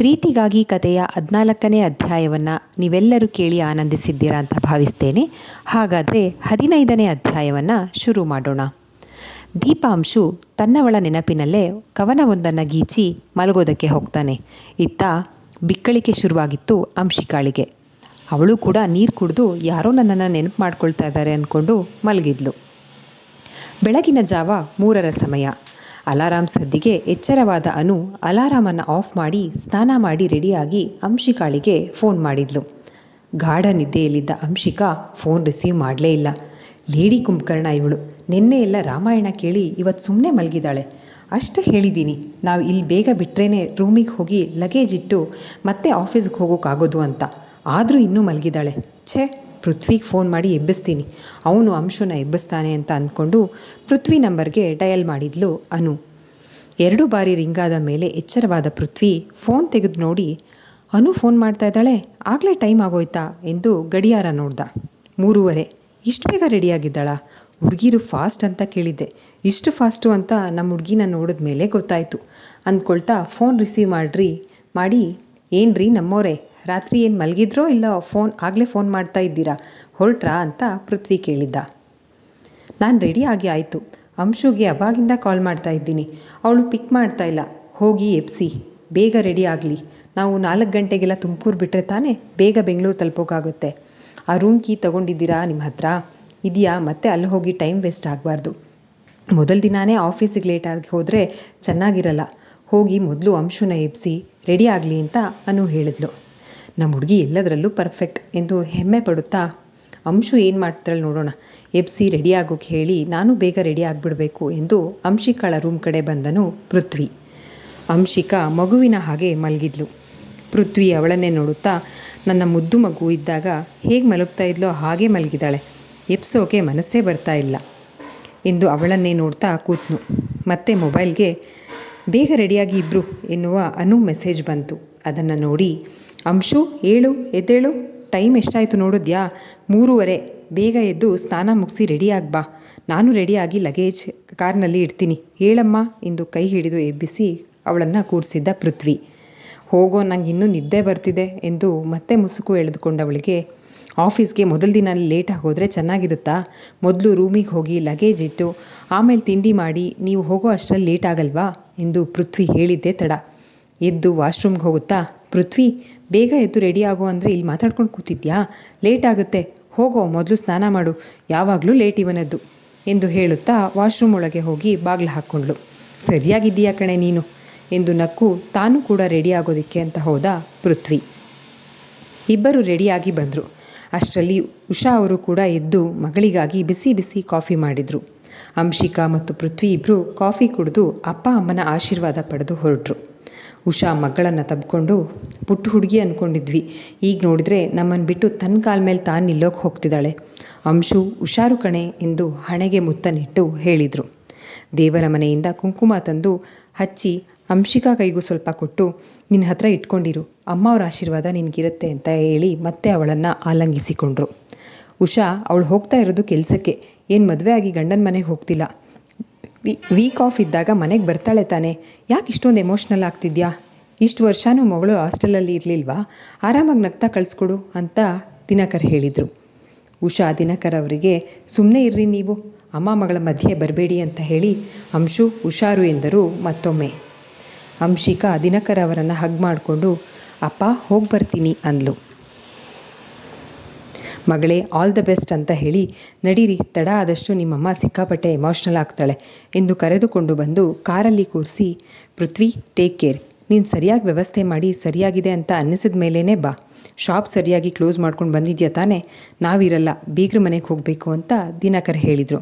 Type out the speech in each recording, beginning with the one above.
ಪ್ರೀತಿಗಾಗಿ ಕಥೆಯ ಹದಿನಾಲ್ಕನೇ ಅಧ್ಯಾಯವನ್ನು ನೀವೆಲ್ಲರೂ ಕೇಳಿ ಆನಂದಿಸಿದ್ದೀರಾ ಅಂತ ಭಾವಿಸ್ತೇನೆ. ಹಾಗಾದರೆ ಹದಿನೈದನೇ ಅಧ್ಯಾಯವನ್ನು ಶುರು ಮಾಡೋಣ. ದೀಪಾಂಶು ತನ್ನವಳ ನೆನಪಿನಲ್ಲೇ ಕವನವೊಂದನ್ನು ಗೀಚಿ ಮಲಗೋದಕ್ಕೆ ಹೋಗ್ತಾನೆ. ಇತ್ತ ಬಿಕ್ಕಳಿಕೆ ಶುರುವಾಗಿತ್ತು ಅಂಶಿಕಾಳಿಗೆ. ಅವಳು ಕೂಡ ನೀರು ಕುಡಿದು ಯಾರೋ ನನ್ನನ್ನು ನೆನಪು ಮಾಡ್ಕೊಳ್ತಾ ಇದ್ದಾರೆ ಅಂದ್ಕೊಂಡು ಮಲಗಿದ್ಲು. ಬೆಳಗಿನ ಜಾವ ಮೂರರ ಸಮಯ. ಅಲಾರಾಮ್ ಸದ್ದಿಗೆ ಎಚ್ಚರವಾದ ಅನು ಅಲಾರಾಮನ್ನು ಆಫ್ ಮಾಡಿ ಸ್ನಾನ ಮಾಡಿ ರೆಡಿಯಾಗಿ ಅಂಶಿಕಾಳಿಗೆ ಫೋನ್ ಮಾಡಿದ್ಲು. ಗಾಢ ನಿದ್ದೆಯಲ್ಲಿದ್ದ ಅಂಶಿಕಾ ಫೋನ್ ರಿಸೀವ್ ಮಾಡಲೇ ಇಲ್ಲ. ಲೇಡಿ ಕುಂಭಕರ್ಣ ಇವಳು. ನಿನ್ನೆ ಎಲ್ಲ ರಾಮಾಯಣ ಕೇಳಿ ಇವತ್ತು ಸುಮ್ಮನೆ ಮಲಗಿದಾಳೆ. ಅಷ್ಟೇ ಹೇಳಿದ್ದೀನಿ ನಾವು ಇಲ್ಲಿ ಬೇಗ ಬಿಟ್ರೇ ರೂಮಿಗೆ ಹೋಗಿ ಲಗೇಜ್ ಇಟ್ಟು ಮತ್ತೆ ಆಫೀಸ್ಗೆ ಹೋಗೋಕ್ಕಾಗೋದು ಅಂತ. ಆದರೂ ಇನ್ನೂ ಮಲಗಿದಾಳೆ. ಛೇ ಪೃಥ್ವಿಗೆ ಫೋನ್ ಮಾಡಿ ಎಬ್ಬಿಸ್ತೀನಿ. ಅವನು ಅಂಶುನ ಎಬ್ಬಿಸ್ತಾನೆ ಅಂತ ಅಂದ್ಕೊಂಡು ಪೃಥ್ವಿ ನಂಬರ್ಗೆ ಡಯಲ್ ಮಾಡಿದ್ಲು ಅನು. ಎರಡು ಬಾರಿ ರಿಂಗಾದ ಮೇಲೆ ಎಚ್ಚರವಾದ ಪೃಥ್ವಿ ಫೋನ್ ತೆಗೆದು ನೋಡಿ, ಅನು ಫೋನ್ ಮಾಡ್ತಾ ಇದ್ದಾಳೆ? ಆಗಲೇ ಟೈಮ್ ಆಗೋಯ್ತಾ? ಎಂದು ಗಡಿಯಾರ ನೋಡ್ದ. ಮೂರುವರೆ. ಇಷ್ಟು ಬೇಗ ರೆಡಿಯಾಗಿದ್ದಾಳ? ಹುಡುಗಿರು ಫಾಸ್ಟ್ ಅಂತ ಕೇಳಿದ್ದೆ. ಇಷ್ಟು ಫಾಸ್ಟು ಅಂತ ನಮ್ಮ ಹುಡುಗಿನ ನೋಡಿದ ಮೇಲೆ ಗೊತ್ತಾಯಿತು. ಅಂದ್ಕೊಳ್ತಾ ಫೋನ್ ರಿಸೀವ್ ಮಾಡ್ರಿ, ಮಾಡಿ, ಏನ್ರಿ ನಮ್ಮೋರೆ? ರಾತ್ರಿ ಏನು ಮಲಗಿದ್ರೋ ಇಲ್ಲ ಫೋನ್, ಆಗಲೇ ಫೋನ್ ಮಾಡ್ತಾ ಇದ್ದೀರಾ? ಹೊರಟ್ರಾ ಅಂತ ಪೃಥ್ವಿ ಕೇಳಿದ್ದ. ನಾನು ರೆಡಿ ಆಗಿ ಆಯಿತು. ಅಂಶುಗೆ ಅವಾಗಿಂದ ಕಾಲ್ ಮಾಡ್ತಾ ಇದ್ದೀನಿ. ಅವಳು ಪಿಕ್ ಮಾಡ್ತಾ ಇಲ್ಲ. ಹೋಗಿ ಎಪ್ಸಿ ಬೇಗ ರೆಡಿ ಆಗಲಿ. ನಾವು ನಾಲ್ಕು ಗಂಟೆಗೆಲ್ಲ ತುಮಕೂರು ಬಿಟ್ಟರೆ ತಾನೇ ಬೇಗ ಬೆಂಗಳೂರು ತಲುಪೋಕ್ಕಾಗುತ್ತೆ ಆ ರೂಮ್ ಕೀ ತೊಗೊಂಡಿದ್ದೀರಾ ನಿಮ್ಮ ಹತ್ರ? ಇದೆಯಾ? ಮತ್ತೆ ಅಲ್ಲಿ ಹೋಗಿ ಟೈಮ್ ವೇಸ್ಟ್ ಆಗಬಾರ್ದು. ಮೊದಲ ದಿನಾನೇ ಆಫೀಸಿಗೆ ಲೇಟಾಗಿ ಹೋದರೆ ಚೆನ್ನಾಗಿರಲ್ಲ. ಹೋಗಿ ಮೊದಲು ಅಂಶುನ ಎಬ್ಸಿ. ರೆಡಿ ಆಗಲಿ ಅಂತ ಅನು ಹೇಳಿದ್ಲು. ನಮ್ಮ ಹುಡುಗಿ ಎಲ್ಲದರಲ್ಲೂ ಪರ್ಫೆಕ್ಟ್ ಎಂದು ಹೆಮ್ಮೆ ಪಡುತ್ತಾ, ಅಂಶು ಏನು ಮಾಡ್ತಾಳೆ ನೋಡೋಣ. ಎಬ್ಸಿ ರೆಡಿ ಆಗೋಕೆ ಹೇಳಿ ನಾನು ಬೇಗ ರೆಡಿ ಆಗಿಬಿಡಬೇಕು ಎಂದು ಅಂಶಿಕಾಳ ರೂಮ್ ಕಡೆ ಬಂದನು ಪೃಥ್ವಿ. ಅಂಶಿಕಾ ಮಗುವಿನ ಹಾಗೆ ಮಲಗಿದ್ಲು. ಪೃಥ್ವಿ ಅವಳನ್ನೇ ನೋಡುತ್ತಾ, ನನ್ನ ಮುದ್ದು ಮಗು ಇದ್ದಾಗ ಹೇಗೆ ಮಲಗ್ತಾ ಇದ್ಲೋ ಹಾಗೆ ಮಲಗಿದಾಳೆ. ಎಬ್ಸೋಕೆ ಮನಸ್ಸೇ ಬರ್ತಾ ಇಲ್ಲ ಎಂದು ಅವಳನ್ನೇ ನೋಡ್ತಾ ಕೂತ್ನು. ಮತ್ತೆ ಮೊಬೈಲ್ಗೆ ಬೇಗ ರೆಡಿಯಾಗಿ ಇಬ್ಬರು ಎನ್ನುವ ಅನು ಮೆಸೇಜ್ ಬಂತು. ಅದನ್ನು ನೋಡಿ ಅಂಶು, ಏಳು, ಎದ್ದೇಳು, ಟೈಮ್ ಎಷ್ಟಾಯಿತು ನೋಡಿದ್ಯಾ? ಮೂರುವರೆ. ಬೇಗ ಎದ್ದು ಸ್ನಾನ ಮುಗಿಸಿ ರೆಡಿಯಾಗಿ ಬಾ. ನಾನು ರೆಡಿಯಾಗಿ ಲಗೇಜ್ ಕಾರ್ನಲ್ಲಿ ಇಡ್ತೀನಿ. ಹೇಳಮ್ಮ ಎಂದು ಕೈ ಹಿಡಿದು ಎಬ್ಬಿಸಿ ಅವಳನ್ನು ಕೂರಿಸಿದ್ದ ಪೃಥ್ವಿ. ಹೋಗೋ, ನಂಗೆ ಇನ್ನೂ ನಿದ್ದೆ ಬರ್ತಿದೆ ಎಂದು ಮತ್ತೆ ಮುಸುಕು ಎಳೆದುಕೊಂಡವಳಿಗೆ, ಆಫೀಸ್ಗೆ ಮೊದಲ ದಿನ ಲೇಟಾಗಿ ಹೋದರೆ ಚೆನ್ನಾಗಿರುತ್ತಾ? ಮೊದಲು ರೂಮಿಗೆ ಹೋಗಿ ಲಗೇಜ್ ಇಟ್ಟು, ಆಮೇಲೆ ತಿಂಡಿ ಮಾಡಿ, ನೀವು ಹೋಗೋ ಅಷ್ಟರಲ್ಲಿ ಲೇಟ್ ಆಗಲ್ವಾ? ಎಂದು ಪೃಥ್ವಿ ಹೇಳಿದ್ದೆ ತಡ. ಎದ್ದು ವಾಶ್ರೂಮ್ಗೆ ಹೋಗುತ್ತಾ, ಪೃಥ್ವಿ ಬೇಗ ಎದ್ದು ರೆಡಿ ಆಗೋ ಅಂದರೆ ಇಲ್ಲಿ ಮಾತಾಡ್ಕೊಂಡು ಕೂತಿದ್ಯಾ? ಲೇಟ್ ಆಗುತ್ತೆ. ಹೋಗೋ, ಮೊದಲು ಸ್ನಾನ ಮಾಡು. ಯಾವಾಗಲೂ ಲೇಟ್ ಇವನದ್ದು ಎಂದು ಹೇಳುತ್ತಾ ವಾಶ್ರೂಮ್ ಒಳಗೆ ಹೋಗಿ ಬಾಗಿಲು ಹಾಕ್ಕೊಂಡ್ಳು. ಸರಿಯಾಗಿದ್ದೀಯಾ ಕಣೆ ನೀನು? ಎಂದು ನಕ್ಕು ತಾನು ಕೂಡ ರೆಡಿ ಆಗೋದಕ್ಕೆ ಅಂತ ಹೋದ ಪೃಥ್ವಿ. ಇಬ್ಬರು ರೆಡಿಯಾಗಿ ಬಂದರು. ಅಷ್ಟರಲ್ಲಿ ಉಷಾ ಅವರು ಕೂಡ ಎದ್ದು ಮಗಳಿಗಾಗಿ ಬಿಸಿ ಬಿಸಿ ಕಾಫಿ ಮಾಡಿದರು. ಅಂಶಿಕಾ ಮತ್ತು ಪೃಥ್ವಿ ಇಬ್ಬರು ಕಾಫಿ ಕುಡಿದು ಅಪ್ಪ ಅಮ್ಮನ ಆಶೀರ್ವಾದ ಪಡೆದು ಹೊರಟರು. ಉಷಾ ಮಗಳನ್ನು ತಬ್ಕೊಂಡು ಪುಟ್ಟ ಹುಡುಗಿ ಅಂದ್ಕೊಂಡಿದ್ವಿ ಈಗ ನೋಡಿದರೆ ನಮ್ಮನ್ನು ಬಿಟ್ಟು ತನ್ನ ಕಾಲ ಮೇಲೆ ತಾನು ನಿಲ್ಲೋಕೆ ಹೋಗ್ತಿದ್ದಾಳೆ. ಅಂಶು ಹುಷಾರು ಕಣೆ ಎಂದು ಹಣೆಗೆ ಮುತ್ತನಿಟ್ಟು ಹೇಳಿದರು. ದೇವರ ಮನೆಯಿಂದ ಕುಂಕುಮ ತಂದು ಹಚ್ಚಿ ಅಂಶಿಕಾ ಕೈಗೂ ಸ್ವಲ್ಪ ಕೊಟ್ಟು ನಿನ್ನ ಹತ್ರ ಇಟ್ಕೊಂಡಿರು. ಅಮ್ಮ ಆಶೀರ್ವಾದ ನಿನಗಿರುತ್ತೆ ಅಂತ ಹೇಳಿ ಮತ್ತೆ ಅವಳನ್ನು ಆಲಂಗಿಸಿಕೊಂಡ್ರು. ಉಷಾ, ಅವಳು ಹೋಗ್ತಾ ಇರೋದು ಕೆಲಸಕ್ಕೆ. ಏನು ಮದುವೆ ಆಗಿ ಗಂಡನ ಮನೆಗೆ ಹೋಗ್ತಿಲ್ಲ. ವಿ ವೀಕ್ ಆಫ್ ಇದ್ದಾಗ ಮನೆಗೆ ಬರ್ತಾಳೆ ತಾನೆ. ಯಾಕೆ ಇಷ್ಟೊಂದು ಎಮೋಷ್ನಲ್ ಆಗ್ತಿದ್ಯಾ? ಇಷ್ಟು ವರ್ಷವೂ ಮಗಳು ಹಾಸ್ಟೆಲಲ್ಲಿ ಇರಲಿಲ್ವಾ? ಆರಾಮಾಗಿ ನಗ್ತಾ ಕಳಿಸ್ಕೊಡು ಅಂತ ದಿನಕರ್ ಹೇಳಿದರು. ಉಷಾ ದಿನಕರ್ ಅವರಿಗೆ ಸುಮ್ಮನೆ ಇರ್ರಿ ನೀವು, ಅಮ್ಮ ಮಗಳ ಮಧ್ಯೆ ಬರಬೇಡಿ ಅಂತ ಹೇಳಿ ಅಂಶು ಹುಷಾರು ಎಂದರು ಮತ್ತೊಮ್ಮೆ. ಅಂಶಿಕಾ ದಿನಕರ್ ಅವರನ್ನು ಹಗ್ ಮಾಡಿಕೊಂಡು, ಅಪ್ಪ, ಹೋಗಿ ಬರ್ತೀನಿ ಅಂದ್ಲು. ಮಗಳೇ ಆಲ್ ದ ಬೆಸ್ಟ್ ಅಂತ ಹೇಳಿ, ನಡೀರಿ, ತಡ ಆದಷ್ಟು ನಿಮ್ಮಮ್ಮ ಸಿಕ್ಕಾಪಟ್ಟೆ ಎಮೋಷ್ನಲ್ ಆಗ್ತಾಳೆ ಎಂದು ಕರೆದುಕೊಂಡು ಬಂದು ಕಾರಲ್ಲಿ ಕೂರಿಸಿ, ಪೃಥ್ವಿ ಟೇಕ್ ಕೇರ್ ನೀನು ಸರಿಯಾಗಿ ವ್ಯವಸ್ಥೆ ಮಾಡಿ, ಸರಿಯಾಗಿದೆ ಅಂತ ಅನ್ನಿಸಿದ ಮೇಲೇ ಬಾ. ಶಾಪ್ ಸರಿಯಾಗಿ ಕ್ಲೋಸ್ ಮಾಡ್ಕೊಂಡು ಬಂದಿದ್ಯಾ ತಾನೇ? ನಾವಿರಲ್ಲ, ಬೀಗ್ರ ಮನೆಗೆ ಹೋಗಬೇಕು ಅಂತ ದಿನಕರ್ ಹೇಳಿದರು.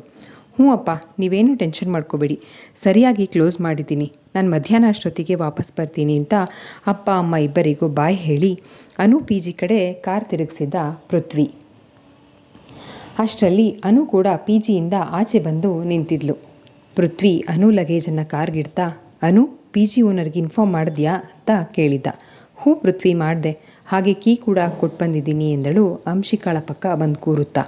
ಹ್ಞೂ ಅಪ್ಪ, ನೀವೇನು ಟೆನ್ಷನ್ ಮಾಡ್ಕೋಬೇಡಿ. ಸರಿಯಾಗಿ ಕ್ಲೋಸ್ ಮಾಡಿದ್ದೀನಿ. ನಾನು ಮಧ್ಯಾಹ್ನ ಅಷ್ಟೊತ್ತಿಗೆ ವಾಪಸ್ ಬರ್ತೀನಿ ಅಂತ ಅಪ್ಪ, ಅಮ್ಮ ಇಬ್ಬರಿಗೂ ಬಾಯ್ ಹೇಳಿ, ಅನು ಪಿ ಜಿ ಕಡೆ ಕಾರ್ ತಿರುಗಿಸಿದ್ದ ಪೃಥ್ವಿ. ಅಷ್ಟರಲ್ಲಿ ಅನು ಕೂಡ ಪಿ ಜಿಯಿಂದ ಆಚೆ ಬಂದು ನಿಂತಿದ್ಲು. ಪೃಥ್ವಿ ಅನು ಲಗೇಜನ್ನು ಕಾರ್ಗಿಡ್ತಾ, ಅನು, ಪಿ ಜಿ ಓನರ್ಗೆ ಇನ್ಫಾರ್ಮ್ ಮಾಡಿದ್ಯಾ? ಅಂತ ಕೇಳಿದ್ದ. ಹೂ ಪೃಥ್ವಿ, ಮಾಡಿದೆ. ಹಾಗೆ ಕೀ ಕೂಡ ಕೊಟ್ಟು ಬಂದಿದ್ದೀನಿ ಎಂದಳು ಅಂಶಿಕಾಳ ಪಕ್ಕ ಬಂದು ಕೂರುತ್ತಾ.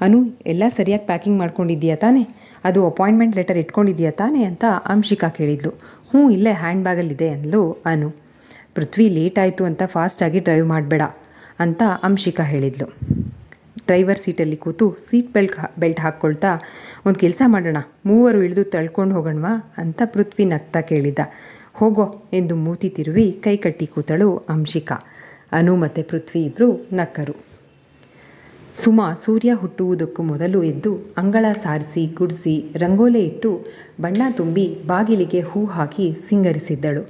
ಅನು, ಎಲ್ಲ ಸರಿಯಾಗಿ ಪ್ಯಾಕಿಂಗ್ ಮಾಡ್ಕೊಂಡಿದ್ದೀಯಾ ತಾನೇ? ಅದು ಅಪಾಯಿಂಟ್ಮೆಂಟ್ ಲೆಟರ್ ಇಟ್ಕೊಂಡಿದ್ದೀಯಾ ತಾನೇ? ಅಂತ ಅಂಶಿಕಾ ಕೇಳಿದ್ಲು. ಹ್ಞೂ, ಇಲ್ಲೇ ಹ್ಯಾಂಡ್ ಬ್ಯಾಗಲ್ಲಿದೆ ಅಂದಲು ಅನು. ಪೃಥ್ವಿ, ಲೇಟ್ ಆಯಿತು ಅಂತ ಫಾಸ್ಟಾಗಿ ಡ್ರೈವ್ ಮಾಡಬೇಡ ಅಂತ ಅಂಶಿಕಾ ಹೇಳಿದ್ಲು. ಡ್ರೈವರ್ ಸೀಟಲ್ಲಿ ಕೂತು ಸೀಟ್ ಬೆಲ್ಟ್ ಬೆಲ್ಟ್ ಹಾಕ್ಕೊಳ್ತಾ ಒಂದು ಕೆಲಸ ಮಾಡೋಣ, ಮೂವರು ಇಳಿದು ತಳ್ಕೊಂಡು ಹೋಗೋಣವಾ? ಅಂತ ಪೃಥ್ವಿ ನಗ್ತಾ ಕೇಳಿದ್ದ ಹೋಗೋ, ಎಂದು ಮೂತಿ ತಿರುವಿ ಕೈ ಕಟ್ಟಿ ಕೂತಳು ಅಂಶಿಕಾ. ಅನು ಮತ್ತು ಪೃಥ್ವಿ ಇಬ್ಬರು ನಕ್ಕರು. ಸುಮಾ ಸೂರ್ಯ ಹುಟ್ಟುವುದಕ್ಕೂ ಮೊದಲು ಎದ್ದು ಅಂಗಳ ಸಾರಿಸಿ, ಗುಡಿಸಿ, ರಂಗೋಲೆ ಇಟ್ಟು ಬಣ್ಣ ತುಂಬಿ ಬಾಗಿಲಿಗೆ ಹೂ ಹಾಕಿ ಸಿಂಗರಿಸಿದ್ದಳು.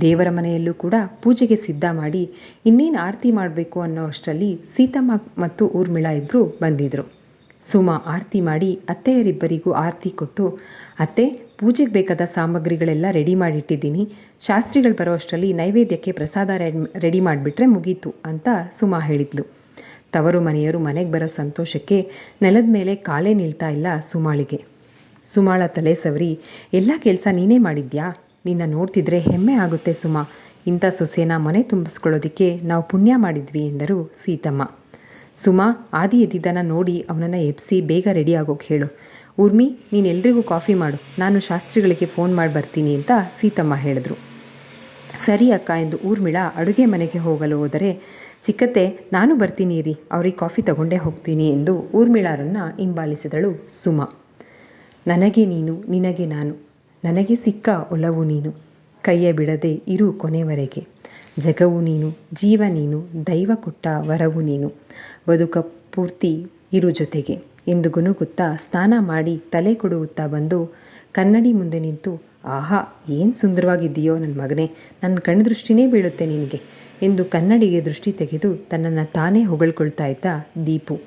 ದೇವರ ಮನೆಯಲ್ಲೂ ಕೂಡ ಪೂಜೆಗೆ ಸಿದ್ಧ ಮಾಡಿ ಇನ್ನೇನು ಆರತಿ ಮಾಡಬೇಕು ಅನ್ನೋ ಅಷ್ಟರಲ್ಲಿ ಸೀತಮ್ಮ ಮತ್ತು ಊರ್ಮಿಳಾ ಇಬ್ಬರು ಬಂದಿದ್ದರು ಸುಮಾ ಆರತಿ ಮಾಡಿ ಅತ್ತೆಯರಿಬ್ಬರಿಗೂ ಆರತಿ ಕೊಟ್ಟು, ಅತ್ತೆ, ಪೂಜೆಗೆ ಬೇಕಾದ ಸಾಮಗ್ರಿಗಳೆಲ್ಲ ರೆಡಿ ಮಾಡಿಟ್ಟಿದ್ದೀನಿ. ಶಾಸ್ತ್ರಿಗಳು ಬರೋ ಅಷ್ಟರಲ್ಲಿ ನೈವೇದ್ಯಕ್ಕೆ ಪ್ರಸಾದ ರೆಡಿ ಮಾಡಿಬಿಟ್ರೆ ಮುಗೀತು, ಅಂತ ಸುಮಾ ಹೇಳಿದ್ಲು. ತವರು ಮನೆಯವರು ಮನೆಗೆ ಬರೋ ಸಂತೋಷಕ್ಕೆ ನೆಲದ ಮೇಲೆ ಕಾಲೇ ನಿಲ್ತಾ ಇಲ್ಲ ಸುಮಾಳಿಗೆ. ಸುಮಾಳ ತಲೆ ಸವರಿ, ಎಲ್ಲ ಕೆಲಸ ನೀನೇ ಮಾಡಿದ್ಯಾ? ನಿನ್ನ ನೋಡ್ತಿದ್ರೆ ಹೆಮ್ಮೆ ಆಗುತ್ತೆ ಸುಮಾ. ಇಂಥ ಸೊಸೆನ ಮನೆ ತುಂಬಿಸ್ಕೊಳ್ಳೋದಕ್ಕೆ ನಾವು ಪುಣ್ಯ ಮಾಡಿದ್ವಿ ಎಂದರು ಸೀತಮ್ಮ. ಸುಮಾ, ಆದಿ ಎದ್ದಿದ್ದನ್ನು ನೋಡಿ ಅವನನ್ನು ಎಬ್ಸಿ ಬೇಗ ರೆಡಿ ಆಗೋಕೆ ಹೇಳು. ಊರ್ಮಿ, ನೀನು ಎಲ್ರಿಗೂ ಕಾಫಿ ಮಾಡು. ನಾನು ಶಾಸ್ತ್ರಿಗಳಿಗೆ ಫೋನ್ ಮಾಡಿ ಬರ್ತೀನಿ ಅಂತ ಸೀತಮ್ಮ ಹೇಳಿದ್ರು. ಸರಿ ಅಕ್ಕ ಎಂದು ಊರ್ಮಿಳಾ ಅಡುಗೆ ಮನೆಗೆ ಹೋಗಲು ಹೋದರೆ, ಚಿಕ್ಕತ್ತೆ, ನಾನು ಬರ್ತೀನಿ ರೀ. ಅವ್ರಿಗೆ ಕಾಫಿ ತಗೊಂಡೇ ಹೋಗ್ತೀನಿ ಎಂದು ಊರ್ಮಿಳಾರನ್ನು ಹಿಂಬಾಲಿಸಿದಳು ಸುಮಾ. ನನಗೆ ನೀನು, ನಿನಗೆ ನಾನು. ನನಗೆ ಸಿಕ್ಕ ಒಲವು ನೀನು. ಕೈಯ ಬಿಡದೆ ಇರು ಕೊನೆವರೆಗೆ. ಜಗವು ನೀನು, ಜೀವ ನೀನು, ದೈವ ಕೊಟ್ಟ ವರವು ನೀನು. ಬದುಕ ಪೂರ್ತಿ ಇರು ಜೊತೆಗೆ ಎಂದು ಗುನುಗುತ್ತಾ ಸ್ನಾನ ಮಾಡಿ ತಲೆ ಕೊಡುತ್ತಾ ಬಂದು ಕನ್ನಡಿ ಮುಂದೆ ನಿಂತು, ಆಹಾ, ಏನು ಸುಂದರವಾಗಿದ್ದೀಯೋ ನನ್ನ ಮಗನೇ ನನ್ನ ಕಣ್ದೃಷ್ಟಿನೇ ಬೀಳುತ್ತೆ ನಿನಗೆ ಎಂದು ಕನ್ನಡಿಗೆ ದೃಷ್ಟಿ ತೆಗೆದು ತನ್ನನ್ನು ತಾನೇ ಹೊಗಳ್ಕೊಳ್ತಾ ಇದ್ದ ದೀಪು.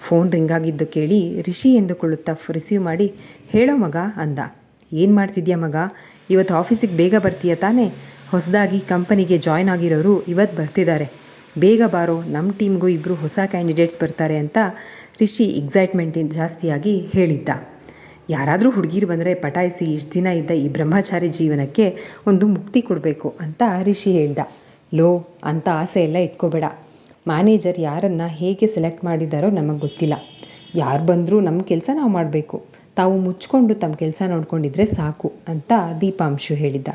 ಫೋನ್ ರಿಂಗ್ ಆಗಿದ್ದು ಕೇಳಿ ರಿಷಿ ಎಂದುಕೊಳ್ಳುತ್ತಾ ರಿಸೀವ್ ಮಾಡಿ ಹೇಳೋ ಮಗ ಅಂದ. ಏನು ಮಾಡ್ತಿದ್ಯಾ ಮಗ? ಇವತ್ತು ಆಫೀಸಿಗೆ ಬೇಗ ಬರ್ತೀಯ ತಾನೇ? ಹೊಸದಾಗಿ ಕಂಪನಿಗೆ ಜಾಯ್ನ್ ಆಗಿರೋರು ಇವತ್ತು ಬರ್ತಿದ್ದಾರೆ ಬೇಗ ಬಾರೋ ನಮ್ಮ ಟೀಮ್ಗೂ ಇಬ್ಬರು ಹೊಸ ಕ್ಯಾಂಡಿಡೇಟ್ಸ್ ಬರ್ತಾರೆ ಅಂತ ರಿಷಿ ಎಕ್ಸೈಟ್ಮೆಂಟ್ ಜಾಸ್ತಿಯಾಗಿ ಹೇಳಿದ್ದ. ಯಾರಾದರೂ ಹುಡುಗಿರು ಬಂದರೆ ಪಟಾಯಿಸಿ ಇಷ್ಟು ದಿನ ಇದ್ದ ಈ ಬ್ರಹ್ಮಚಾರಿ ಜೀವನಕ್ಕೆ ಒಂದು ಮುಕ್ತಿ ಕೊಡಬೇಕು ಅಂತ ರಿಷಿ ಹೇಳ್ದ. ಲೋ, ಅಂತ ಆಸೆ ಎಲ್ಲ ಇಟ್ಕೋಬೇಡ. ಮ್ಯಾನೇಜರ್ ಯಾರನ್ನು ಹೇಗೆ ಸೆಲೆಕ್ಟ್ ಮಾಡಿದ್ದಾರೋ ನಮಗೆ ಗೊತ್ತಿಲ್ಲ. ಯಾರು ಬಂದರೂ ನಮ್ಮ ಕೆಲಸ ನಾವು ಮಾಡಬೇಕು. ತಾವು ಮುಚ್ಚಿಕೊಂಡು ತಮ್ಮ ಕೆಲಸ ನೋಡ್ಕೊಂಡಿದ್ರೆ ಸಾಕು ಅಂತ ದೀಪಾಂಶು ಹೇಳಿದ್ದ.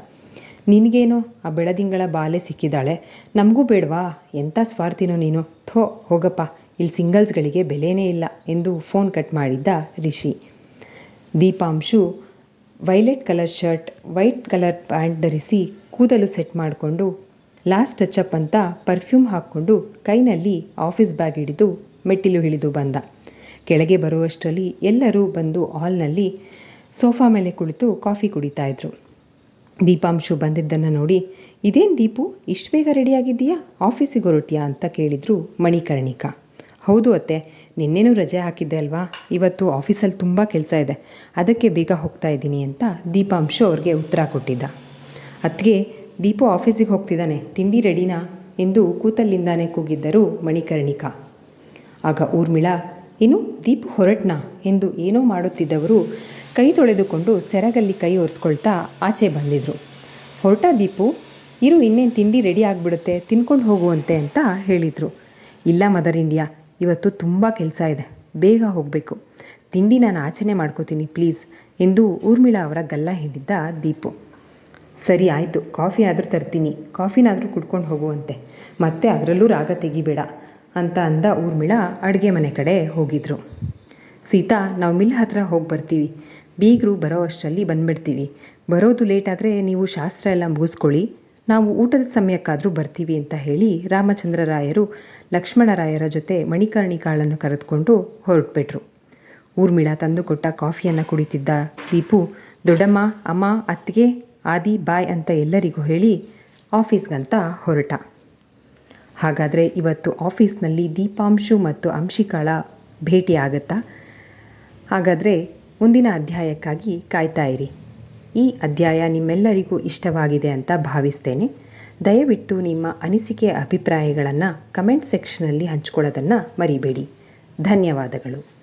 ನಿನಗೇನೋ? ಆ ಬೆಳದಿಂಗಳ ಬಾಲೆ ಸಿಕ್ಕಿದ್ದಾಳೆ ನಮಗೂ ಬೇಡವಾ? ಎಂಥ ಸ್ವಾರ್ಥಿನೋ ನೀನು? ಥೋ, ಹೋಗಪ್ಪ. ಇಲ್ಲಿ ಸಿಂಗಲ್ಸ್ಗಳಿಗೆ ಬೆಲೆನೇ ಇಲ್ಲ ಎಂದು ಫೋನ್ ಕಟ್ ಮಾಡಿದ್ದ Rishi. Deepanshu violet colour shirt, white colour pant ಧರಿಸಿ ಕೂದಲು ಸೆಟ್ ಮಾಡಿಕೊಂಡು ಲಾಸ್ಟ್ ಅಪ್ ಅಂತ ಪರ್ಫ್ಯೂಮ್ ಹಾಕ್ಕೊಂಡು ಕೈನಲ್ಲಿ ಆಫೀಸ್ ಬ್ಯಾಗ್ ಹಿಡಿದು ಮೆಟ್ಟಿಲು ಇಳಿದು ಬಂದ. ಕೆಳಗೆ ಬರುವಷ್ಟರಲ್ಲಿ ಎಲ್ಲರೂ ಬಂದು ಹಾಲ್ನಲ್ಲಿ ಸೋಫಾ ಮೇಲೆ ಕುಳಿತು ಕಾಫಿ ಕುಡಿತಾ ಇದ್ರು. ದೀಪಾಂಶು ಬಂದಿದ್ದನ್ನು ನೋಡಿ, ಇದೇನು ದೀಪು, ಇಷ್ಟು ಬೇಗ ರೆಡಿಯಾಗಿದ್ದೀಯಾ? ಆಫೀಸಿಗೆ ಹೊರಟಿಯಾ? ಅಂತ ಕೇಳಿದರು ಮಣಿಕರ್ಣಿಕಾ. ಹೌದು ಅತ್ತೆ, ನಿನ್ನೆನೂ ರಜೆ ಹಾಕಿದ್ದೆ ಅಲ್ವಾ? ಇವತ್ತು ಆಫೀಸಲ್ಲಿ ತುಂಬ ಕೆಲಸ ಇದೆ. ಅದಕ್ಕೆ ಬೇಗ ಹೋಗ್ತಾ ಇದ್ದೀನಿ ಅಂತ ದೀಪಾಂಶು ಅವ್ರಿಗೆ ಉತ್ತರ ಕೊಟ್ಟಿದ್ದ. ಅತ್ತಿಗೆ, ದೀಪು ಆಫೀಸಿಗೆ ಹೋಗ್ತಿದ್ದಾನೆ. ತಿಂಡಿ ರೆಡಿನಾ? ಎಂದು ಕೂತಲ್ಲಿಂದಾನೆ ಕೂಗಿದ್ದರು ಮಣಿಕರ್ಣಿಕಾ. ಆಗ ಊರ್ಮಿಳಾ ಇನ್ನು ದೀಪು ಹೊರಟ್ನಾ ಎಂದು ಏನೋ ಮಾಡುತ್ತಿದ್ದವರು ಕೈ ತೊಳೆದುಕೊಂಡು ಸೆರಗಲ್ಲಿ ಕೈ ಒರೆಸ್ಕೊಳ್ತಾ ಆಚೆ ಬಂದಿದ್ರು. ಹೊರಟ ದೀಪು, ಇರು, ಇನ್ನೇನು ತಿಂಡಿ ರೆಡಿ ಆಗಿಬಿಡುತ್ತೆ, ತಿನ್ಕೊಂಡು ಹೋಗುವಂತೆ ಅಂತ ಹೇಳಿದರು. ಇಲ್ಲ, ಮದರ್ ಇಂಡಿಯಾ, ಇವತ್ತು ತುಂಬ ಕೆಲಸ ಇದೆ, ಬೇಗ ಹೋಗಬೇಕು. ತಿಂಡಿ ನಾನು ಆಚೆನೆ ಮಾಡ್ಕೋತೀನಿ, ಪ್ಲೀಸ್, ಎಂದು ಊರ್ಮಿಳಾ ಅವರ ಗಲ್ಲ ಹಿಂಡಿದ್ದ ದೀಪು. ಸರಿ, ಆಯಿತು, ಕಾಫಿ ಆದರೂ ತರ್ತೀನಿ, ಕಾಫಿನಾದರೂ ಕುಡ್ಕೊಂಡು ಹೋಗುವಂತೆ. ಮತ್ತೆ ಅದರಲ್ಲೂ ರಾಗ ತೆಗಿಬೇಡ. ಅಂತ ಅಂದ ಊರ್ಮಿಳ ಅಡುಗೆ ಮನೆ ಕಡೆ ಹೋಗಿದ್ರು. ಸೀತಾ, ನಾವು ಮಿಲ್ ಹತ್ರ ಹೋಗಿ ಬರ್ತೀವಿ. ಬೀಗರು ಬರೋ ಅಷ್ಟರಲ್ಲಿ ಬಂದುಬಿಡ್ತೀವಿ. ಬರೋದು ಲೇಟ್ ಆದರೆ ನೀವು ಶಾಸ್ತ್ರ ಎಲ್ಲ ಮುಗಿಸ್ಕೊಳ್ಳಿ. ನಾವು ಊಟದ ಸಮಯಕ್ಕಾದರೂ ಬರ್ತೀವಿ ಅಂತ ಹೇಳಿ ರಾಮಚಂದ್ರರಾಯರು ಲಕ್ಷ್ಮಣರಾಯರ ಜೊತೆ ಮಣಿಕರ್ಣಿಕಾಳನ್ನು ಕರೆದುಕೊಂಡು ಹೊರಟ್ಬಿಟ್ರು. ಊರ್ಮಿಳ ತಂದುಕೊಟ್ಟ ಕಾಫಿಯನ್ನು ಕುಡಿತಿದ್ದ ದೀಪು, ದೊಡ್ಡಮ್ಮ, ಅಮ್ಮ, ಅತ್ತಿಗೆ, ಆದಿ, ಬಾಯ್ ಅಂತ ಎಲ್ಲರಿಗೂ ಹೇಳಿ ಆಫೀಸ್ಗಂತ ಹೊರಟ. ಹಾಗಾದರೆ ಇವತ್ತು ಆಫೀಸ್ನಲ್ಲಿ ದೀಪಾಂಶು ಮತ್ತು ಅಂಶಿಕಾಳ ಭೇಟಿ ಆಗುತ್ತಾ ಹಾಗಾದರೆ ಮುಂದಿನ ಅಧ್ಯಾಯಕ್ಕಾಗಿ ಕಾಯ್ತಾ ಇರಿ. ಈ ಅಧ್ಯಾಯ ನಿಮ್ಮೆಲ್ಲರಿಗೂ ಇಷ್ಟವಾಗಿದೆ ಅಂತ ಭಾವಿಸ್ತೇನೆ. ದಯವಿಟ್ಟು ನಿಮ್ಮ ಅನಿಸಿಕೆ, ಅಭಿಪ್ರಾಯಗಳನ್ನು ಕಮೆಂಟ್ ಸೆಕ್ಷನಲ್ಲಿ ಹಂಚ್ಕೊಳ್ಳೋದನ್ನು ಮರಿಬೇಡಿ. ಧನ್ಯವಾದಗಳು.